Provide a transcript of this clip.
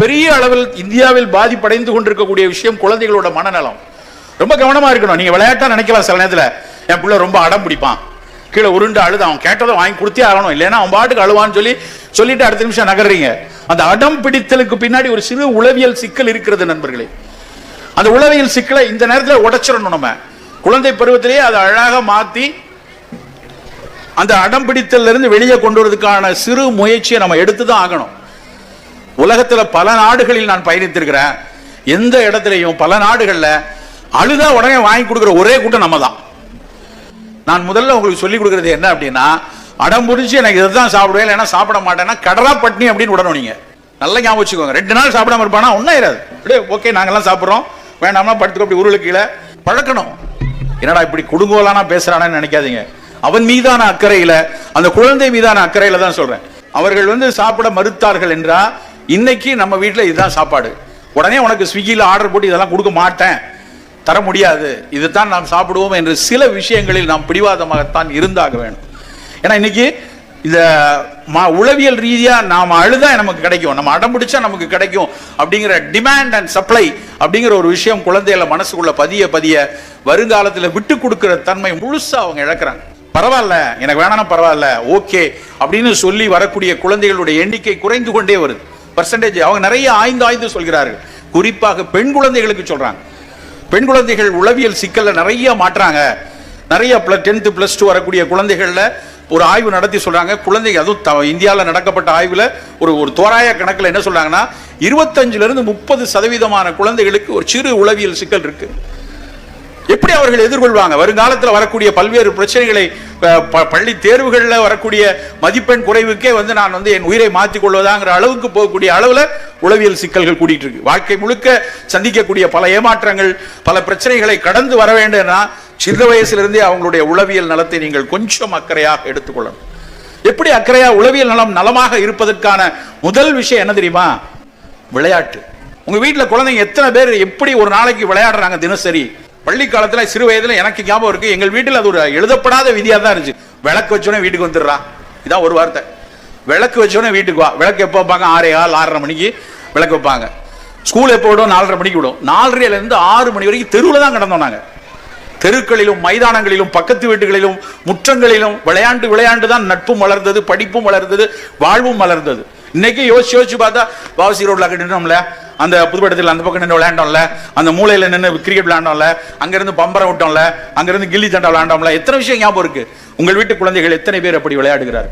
பெரிய அளவில் இந்தியாவில் பாதிப்படைந்து கொண்டிருக்கக்கூடிய விஷயம் குழந்தைகளோட மனநலம். ரொம்ப கவனமா இருக்கணும். நீங்க விளையாட்டா நினைக்கலாம் சில நேரத்தில். என் பிள்ளை ரொம்ப அடம் பிடிப்பான். கீழே உருண்டு அழுது அவன் கேட்டதை வாங்கி கொடுத்தே ஆகணும். இல்லைன்னா அவன் பாட்டுக்கு அழுவான்னு சொல்லி சொல்லிட்டு அடுத்த நிமிஷம் நகர்றீங்க. அந்த அடம் பிடித்தலுக்கு பின்னாடி ஒரு சிறு உளவியல் சிக்கல் இருக்கிறது நண்பர்களே. அந்த உளவியல் சிக்கலை இந்த நேரத்தில் உடைச்சிடணும் நம்ம. குழந்தை பருவத்திலேயே அதை அழகாக மாத்தி அந்த அடம் பிடித்தல்ல இருந்து வெளியே கொண்டு வரதுக்கான சிறு முயற்சியை நம்ம எடுத்து தான் ஆகணும். உலகத்துல பல நாடுகளில் நான் பயணித்திருக்கிறேன். எந்த இடத்துலையும் பல நாடுகள்ல அழுதா உடனே வாங்கி கொடுக்குற ஒரே கூட்டம் நம்ம தான் நான் முதல்ல உங்களுக்கு சொல்லிக் கொடுக்கறது என்ன அப்படின்னா அடம் புரிஞ்சு எனக்கு இதுதான் சாப்பிடுவேன் இல்லைன்னா சாப்பிட மாட்டேன்னா கடலா பட்னி அப்படின்னு விடணும் நீங்க. நல்லா ஞாபகம் வச்சுக்கோங்க. ரெண்டு நாள் சாப்பிடாம இருப்பானா? ஒன்றும் ஆயிராது. அப்படியே ஓகே நாங்கள்லாம் சாப்பிட்றோம். வேண்டாம்னா படுத்துக்கோ அப்படி உருளை கீழே பழக்கணும். என்னடா இப்படி கொடுங்கோலானா பேசுகிறானான்னு நினைக்காதீங்க. அவன் மீதான அக்கறையில அந்த குழந்தை மீதான அக்கறையில தான் சொல்றேன். அவர்கள் வந்து சாப்பிட மறுத்தார்கள் என்றால் இன்னைக்கு நம்ம வீட்டில் இதுதான் சாப்பாடு. உடனே உனக்கு ஸ்விக்கியில் ஆர்டர் போட்டு இதெல்லாம் கொடுக்க மாட்டேன். தர முடியாது. இதுதான் நாம் சாப்பிடுவோம் என்று சில விஷயங்களில் நாம் பிடிவாதமாகத்தான் இருந்தாக வேணும் ஏன்னா இன்னைக்கு இந்த ம- உளவியல் ரீதியாக நாம் அழுதா நமக்கு கிடைக்கும். நம்ம அடம் பிடிச்சா நமக்கு கிடைக்கும் அப்படிங்கிற டிமாண்ட் அண்ட் சப்ளை அப்படிங்கிற ஒரு விஷயம் குழந்தைகள மனசுக்குள்ள பதிய பதிய வருங்காலத்தில் விட்டு கொடுக்குற தன்மை முழுசாக அவங்க இழக்கிறாங்க. பரவாயில்ல எனக்கு வேணாம் பரவாயில்ல ஓகே அப்படின்னு சொல்லி வரக்கூடிய குழந்தைகளுடைய எண்ணிக்கை குறைந்து கொண்டே வருது. பர்சன்டேஜ் அவங்க நிறைய ஆய்ந்து ஆய்ந்து சொல்கிறார்கள். குறிப்பாக பெண் குழந்தைகளுக்கு சொல்றாங்க. பெண் குழந்தைகள் உளவியல் சிக்கலில் நிறைய மாற்றாங்க நிறைய டென்த்து ப்ளஸ் டூ வரக்கூடிய குழந்தைகள்ல ஒரு ஆய்வு நடத்தி சொல்றாங்க. குழந்தைங்க அதுவும் த- இந்தியால நடக்கப்பட்ட ஆய்வுல ஒரு ஒரு தோராய கணக்குல என்ன சொல்றாங்கன்னா இருபத்தஞ்சிலிருந்து முப்பது சதவீதமான குழந்தைகளுக்கு ஒரு சிறு உளவியல் சிக்கல் இருக்கு. எப்படி அவர்கள் எதிர்கொள்வாங்க? வருங்காலத்தில் வரக்கூடிய பல்வேறு பிரச்சனைகளை ப- பள்ளி தேர்வுகளில் வரக்கூடிய மதிப்பெண் குறைவுக்கே வந்து நான் வந்து என் உயிரை மாற்றிக் கொள்வதாங்கிற அளவுக்கு போகக்கூடிய அளவில் உளவியல் சிக்கல்கள் கூட்டிகிட்டு இருக்கு வாழ்க்கை முழுக்க சந்திக்கக்கூடிய பல ஏமாற்றங்கள் பல பிரச்சனைகளை கடந்து வர வேண்டும்னா சின்ன வயசுலேருந்தே அவங்களுடைய உளவியல் நலத்தை நீங்கள் கொஞ்சம் அக்கறையாக எடுத்துக்கொள்ளணும். எப்படி அக்கறையா உளவியல் நலம் நலமாக இருப்பதற்கான முதல் விஷயம் என்ன தெரியுமா? விளையாட்டு. உங்க வீட்டில் குழந்தைங்க எத்தனை பேர் எப்படி ஒரு நாளைக்கு விளையாடுறாங்க தினசரி? பள்ளி காலத்தில் சிறு வயதில் எனக்கு ஞாபகம் இருக்கு. எங்கள் வீட்டில் அது ஒரு எழுதப்படாத விதியாக தான் இருந்துச்சு. விளக்கு வச்சோடனே வீட்டுக்கு வந்துடுறா. இதான் ஒரு வார்த்தை. விளக்கு வச்சோடனே வீட்டுக்கு வா. விளக்கு எப்போ வைப்பாங்க? ஆறே ஆள் ஆறரை மணிக்கு விளக்கு வைப்பாங்க. ஸ்கூல் எப்போ விடும்? நாலரை மணிக்கு விடும். நாலரையிலேருந்து ஆறு மணி வரைக்கும் தெருவில் தான் கிடந்தோம் நாங்கள் தெருக்களிலும் மைதானங்களிலும் பக்கத்து வீட்டுகளிலும் முற்றங்களிலும் விளையாண்டு விளையாண்டு தான் நட்பும் வளர்ந்தது படிப்பும் வளர்ந்தது வாழ்வும் வளர்ந்தது. இன்னைக்கு யோசிச்சு யோசிச்சு பார்த்தா பாவசி ரோட்ல நின்றோம்ல அந்த புதுப்படத்தில் அந்த பக்கம் நின்று விளையாண்டோம்ல. அந்த மூலையில நின்று கிரிக்கெட் விளையாண்டோம்ல. அங்கிருந்து பம்பரம் விட்டோம்ல. அங்கிருந்து கில்லி தண்டா விளையாண்டோம்ல. எத்தனை விஷயம் ஞாபகம் இருக்கு? உங்கள் வீட்டு குழந்தைகள் எத்தனை பேர் அப்படி விளையாடுகிறார்